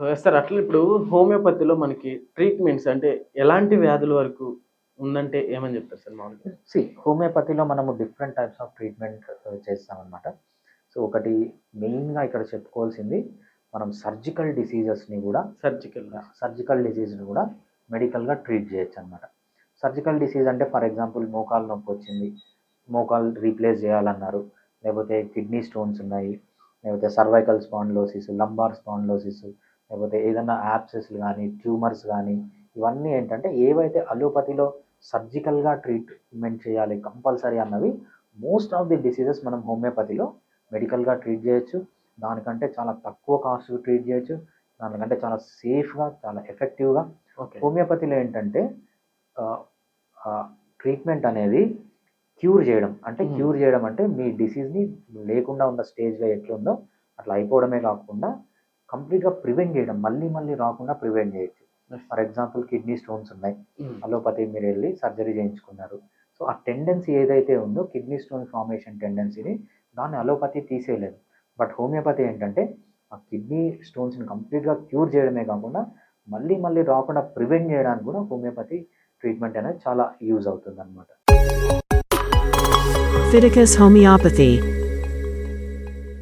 Sir అట్లా ఇప్పుడు హోమియోపతిలో మనకి ట్రీట్మెంట్స్ అంటే ఎలాంటి వ్యాధుల వరకు ఉందంటే ఏమని చెప్తారు సార్ మామూలుగా? సి హోమియోపతిలో మనము డిఫరెంట్ టైప్స్ ఆఫ్ ట్రీట్మెంట్ చేస్తామన్నమాట. సో ఒకటి మెయిన్గా ఇక్కడ చెప్పుకోవాల్సింది మనం సర్జికల్ డిసీజెస్ని కూడా సర్జికల్ సర్జికల్ డిసీజ్ని కూడా మెడికల్గా ట్రీట్ చేయొచ్చు అనమాట సర్జికల్ డిసీజ్ అంటే ఫర్ ఎగ్జాంపుల్ మోకాలు నొప్పి వచ్చింది మోకాలు రీప్లేస్ చేయాలన్నారు లేకపోతే కిడ్నీ స్టోన్స్ ఉన్నాయి లేకపోతే సర్వైకల్ స్పాండ్లోసిస్ లంబార్ స్పాండ్లోసిస్ లేకపోతే ఏదైనా యాప్సెస్లు కానీ ట్యూమర్స్ కానీ ఇవన్నీ ఏంటంటే ఏవైతే అలోపతిలో సర్జికల్గా ట్రీట్మెంట్ చేయాలి కంపల్సరీ అన్నవి మోస్ట్ ఆఫ్ ది డిసీజెస్ మనం హోమియోపతిలో మెడికల్గా ట్రీట్ చేయొచ్చు. దానికంటే చాలా తక్కువ కాస్ట్ ట్రీట్ చేయొచ్చు. దానికంటే చాలా సేఫ్గా చాలా ఎఫెక్టివ్గా హోమియోపతిలో ఏంటంటే ట్రీట్మెంట్ అనేది క్యూర్ చేయడం. అంటే Hmm. క్యూర్ చేయడం అంటే మీ డిసీజ్ని లేకుండా ఉన్న స్టేజ్లో ఎట్లుందో అట్లా అయిపోవడమే కాకుండా కంప్లీట్గా ప్రివెంట్ చేయడం మళ్ళీ మళ్ళీ రాకుండా ప్రివెంట్ చేయొచ్చు. ఫర్ ఎగ్జాంపుల్ కిడ్నీ స్టోన్స్ ఉన్నాయి. అలోపతి మీరు వెళ్ళి సర్జరీ చేయించుకున్నారు. సో ఆ టెండెన్సీ ఏదైతే ఉందో కిడ్నీ స్టోన్ ఫార్మేషన్ టెండెన్సీని దాన్ని అలోపతి తీసేయలేదు. బట్ హోమియోపతి ఏంటంటే ఆ కిడ్నీ స్టోన్స్ని కంప్లీట్గా క్యూర్ చేయడమే కాకుండా మళ్ళీ మళ్ళీ రాకుండా ప్రివెంట్ చేయడానికి కూడా హోమియోపతి ట్రీట్మెంట్ అనేది చాలా యూజ్ అవుతుంది అనమాట Fiticus Homeopathy